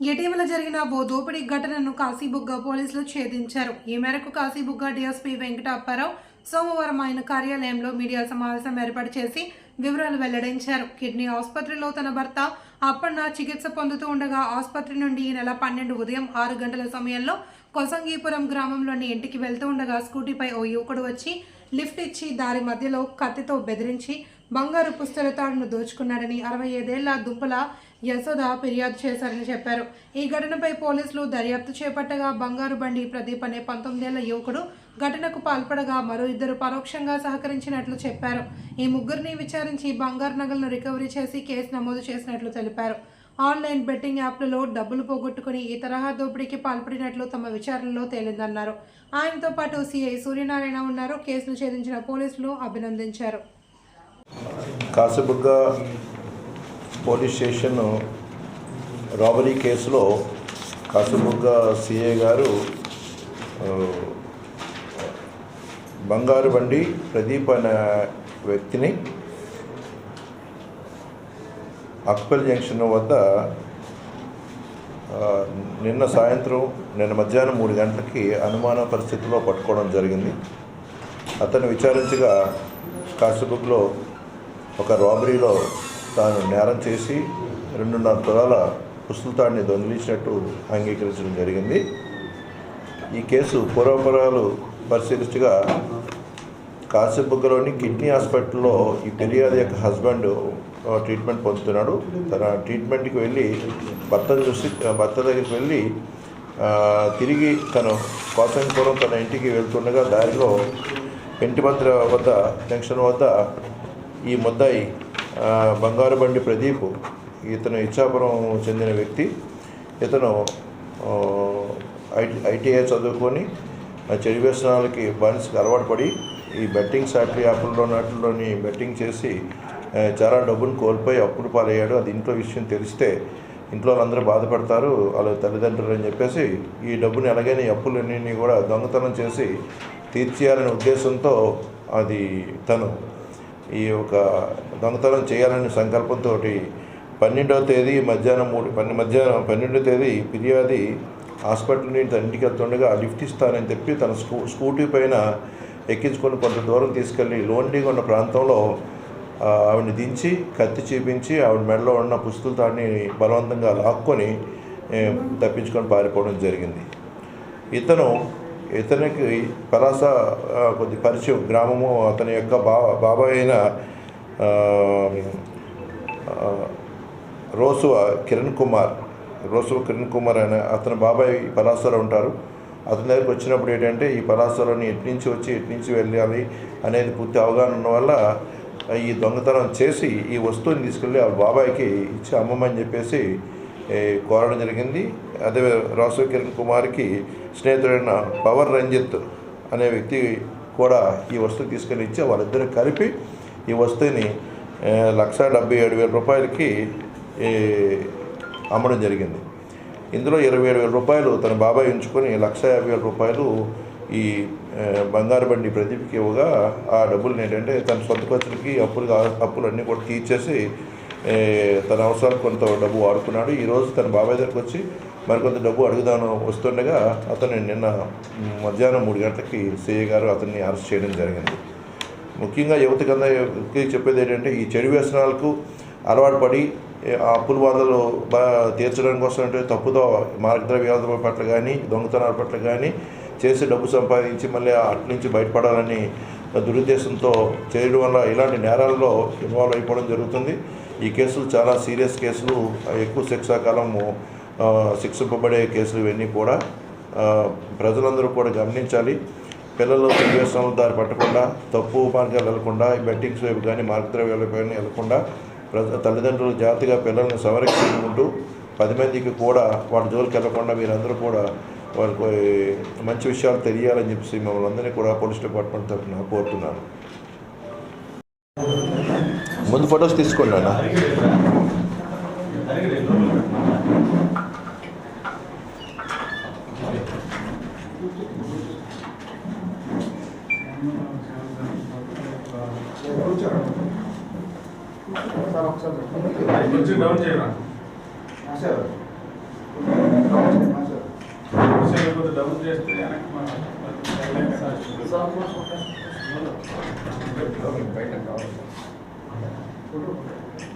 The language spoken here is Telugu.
ఇటీవల జరిగిన ఓ దోపిడీ ఘటనను కాశీబుగ్గ పోలీసులు ఛేదించారు. ఈ మేరకు కాశీబుగ్గ డీఎస్పీ వెంకట అప్పారావు సోమవారం ఆయన కార్యాలయంలో మీడియా సమావేశం ఏర్పాటు చేసి వివరాలు వెల్లడించారు. కిడ్నీ ఆసుపత్రిలో తన భర్త అప్పన్న చికిత్స పొందుతూ ఉండగా ఆసుపత్రి నుండి ఈ నెల పన్నెండు ఉదయం ఆరు గంటల సమయంలో కొసంగీపురం గ్రామంలోని ఇంటికి వెళ్తూ ఉండగా స్కూటీపై ఓ యువకుడు వచ్చి లిఫ్ట్ ఇచ్చి దారి మధ్యలో కత్తితో బెదిరించి బంగారు పుస్తల తాడును దోచుకున్నాడని అరవై ఐదేళ్ళ దుంపల యశోద ఫిర్యాదు చేశారని చెప్పారు. ఈ ఘటనపై పోలీసులు దర్యాప్తు చేపట్టగా బంగారు బండి ప్రదీప్ అనే పంతొమ్మిదేళ్ళ యువకుడు ఘటనకు పాల్పడగా మరో ఇద్దరు పరోక్షంగా సహకరించినట్లు చెప్పారు. ఈ ముగ్గురిని విచారించి బంగారు నగలను రికవరీ చేసి కేసు నమోదు చేసినట్లు తెలిపారు. ఆన్లైన్ బెట్టింగ్ యాప్లలో డబ్బులు పోగొట్టుకుని ఈ తరహా దోపిడీకి పాల్పడినట్లు తమ విచారణలో తేలిందన్నారు. ఆయనతో పాటు సిఐ సూర్యనారాయణ ఉన్నారు. కేసును ఛేదించిన పోలీసులు అభినందించారు. కాసిబుగ్గ పోలీస్ స్టేషన్ రాబరీ కేసులో కాసుబుగ్గ సిఏ గారు బంగారు బండి ప్రదీప్ అనే వ్యక్తిని అక్పల్ జంక్షన్ వద్ద నిన్న సాయంత్రం నిన్న మధ్యాహ్నం మూడు గంటలకి అనుమాన పరిస్థితిలో పట్టుకోవడం జరిగింది. అతను విచారించగా కాసిబుక్లో ఒక రాబరీలో తాను నేరం చేసి రెండున్నర తులాల పుస్తకాన్ని దొంగిలించినట్టు అంగీకరించడం జరిగింది. ఈ కేసు పూర్వపరాలు పరిశీలించగా కాసిబుగ్గలోని కిడ్నీ హాస్పిటల్లో ఈ ఫిర్యాదు యొక్క హస్బెండ్ ట్రీట్మెంట్ పొందుతున్నాడు. తన ట్రీట్మెంట్కి వెళ్ళి భర్తను చూసి భర్త దగ్గరికి వెళ్ళి తిరిగి తను కోసంపురం తన ఇంటికి వెళ్తుండగా దారిలో ఇంటిభద్ర వద్ద జంక్షన్ వద్ద ఈ ముద్దాయి బంగారు బండి ప్రదీప్ ఇతను ఇచ్చాపురం చెందిన వ్యక్తి. ఇతను ఆ, ఐటీఐ చదువుకొని చెడు వ్యసనాలకి బానిసకి అలవాటు పడి ఈ బెట్టింగ్ ఫ్యాక్టరీ యాప్లలో నాటిల్లోని బెట్టింగ్ చేసి చాలా డబ్బును కోల్పోయి అప్పులు పాలయ్యాడు. అది ఇంట్లో విషయం తెలిస్తే ఇంట్లో వాళ్ళందరూ బాధపడతారు. వాళ్ళ తల్లిదండ్రులు అని చెప్పేసి ఈ డబ్బుని ఎలాగైనా ఈ అప్పులన్నీ కూడా దొంగతనం చేసి తీర్చేయాలనే ఉద్దేశంతో అది తను ఈ యొక్క దొంగతనం చేయాలనే సంకల్పంతో పన్నెండవ తేదీ మధ్యాహ్నం మూడు పన్నె మధ్యాహ్నం పన్నెండవ తేదీ ఫిర్యాది హాస్పిటల్ నుండి తన ఇంటికి వెళ్తుండగా లిఫ్ట్ ఇస్తానని చెప్పి తన స్కూ స్కూటీ పైన ఎక్కించుకొని కొంత దూరం తీసుకెళ్ళి లోన్లీగా ఉన్న ప్రాంతంలో ఆవిడని దించి కత్తి చూపించి ఆవిడ మెడలో ఉన్న పుస్తుల తాడిని బలవంతంగా లాక్కొని తప్పించుకొని పారిపోవడం జరిగింది. ఇతను ఇతనికి పలాస కొద్ది పరిచయం గ్రామము అతని యొక్క బా బాబాయ్ అయిన రోసువ కిరణ్ కుమార్. రోసువ కిరణ్ కుమార్ అనే అతని బాబాయ్ పలాసలో ఉంటారు. అతని దగ్గరికి వచ్చినప్పుడు ఏంటంటే ఈ పలాసలోని ఎటు నుంచి వచ్చి ఎటు నుంచి వెళ్ళాలి అనేది పూర్తి అవగాహన ఉన్న వల్ల ఈ దొంగతనం చేసి ఈ వస్తువుని తీసుకెళ్ళి ఆ బాబాయ్కి ఇచ్చి అమ్మమని చెప్పేసి కోరడం జరిగింది. అదే రాసు కిరణ్ కుమార్కి స్నేహితుడైన పవర్ రంజిత్ అనే వ్యక్తి కూడా ఈ వస్తువు తీసుకెళ్ళి ఇచ్చి వాళ్ళిద్దరూ కలిపి ఈ వస్తువుని లక్ష డెబ్బై ఏడు వేల రూపాయలకి అమ్మడం జరిగింది. ఇందులో ఇరవై ఏడు వేల రూపాయలు తన బాబాయ్ ఉంచుకొని లక్ష యాభై వేల రూపాయలు ఈ బంగారు బండి ప్రదీప్కి ఇవ్వగా ఆ డబ్బులు ఏంటంటే తన సొంత ఖర్చులకి అప్పులు అప్పులన్నీ కూడా తీర్చేసి తన అవసరాలు కొంత డబ్బు వాడుకున్నాడు. ఈరోజు తన బాబాయ్ దగ్గరకు వచ్చి మరికొంత డబ్బు అడుగుదాను వస్తుండగా అతను నిన్న మధ్యాహ్నం మూడు గంటలకి సిఐ గారు అతన్ని అరెస్ట్ చేయడం జరిగింది. ముఖ్యంగా యువత కన్నా చెప్పేది ఏంటంటే ఈ చెడు వ్యసనాలకు అలవాటు పడి ఆ అప్పుల బాధలు బా తీర్చడానికి కోసం అంటే తప్పుదో మార్గద్రవ్యాల పట్ల కానీ దొంగతనాల పట్ల కానీ చేసి డబ్బు సంపాదించి మళ్ళీ అటు నుంచి బయటపడాలని దురుద్దేశంతో చేయడం వల్ల ఇలాంటి నేరాల్లో ఇన్వాల్వ్ అయిపోవడం జరుగుతుంది. ఈ కేసులు చాలా సీరియస్ కేసులు. ఎక్కువ శిక్షాకాలము శిక్షింపబడే కేసులు ఇవన్నీ కూడా ప్రజలందరూ కూడా గమనించాలి. పిల్లలు వ్యసనాల దారి పట్టకుండా తప్పు మార్గాలు వెళ్ళకుండా ఈ బెట్టింగ్స్ వైపు కానీ మార్గద్రవ్యాల కానీ వెళ్ళకుండా ప్రజ తల్లిదండ్రులు జాగ్రత్తగా పిల్లల్ని సంరక్షించుకుంటూ పది మందికి కూడా వాటి జోలికి వెళ్ళకుండా మీరందరూ కూడా వాళ్ళకి మంచి విషయాలు తెలియాలని చెప్పేసి మిమ్మల్ని అందరినీ కూడా పోలీస్ డిపార్ట్మెంట్ తరఫున కోరుతున్నాను. ముందు ఫొటోస్ తీసుకోండి అన్న కొంచెం డౌన్ చేయరా? సార్ డౌన్ చేస్తే వెనక్కి మనం బయట కావాలి 아니야. 돌려보내.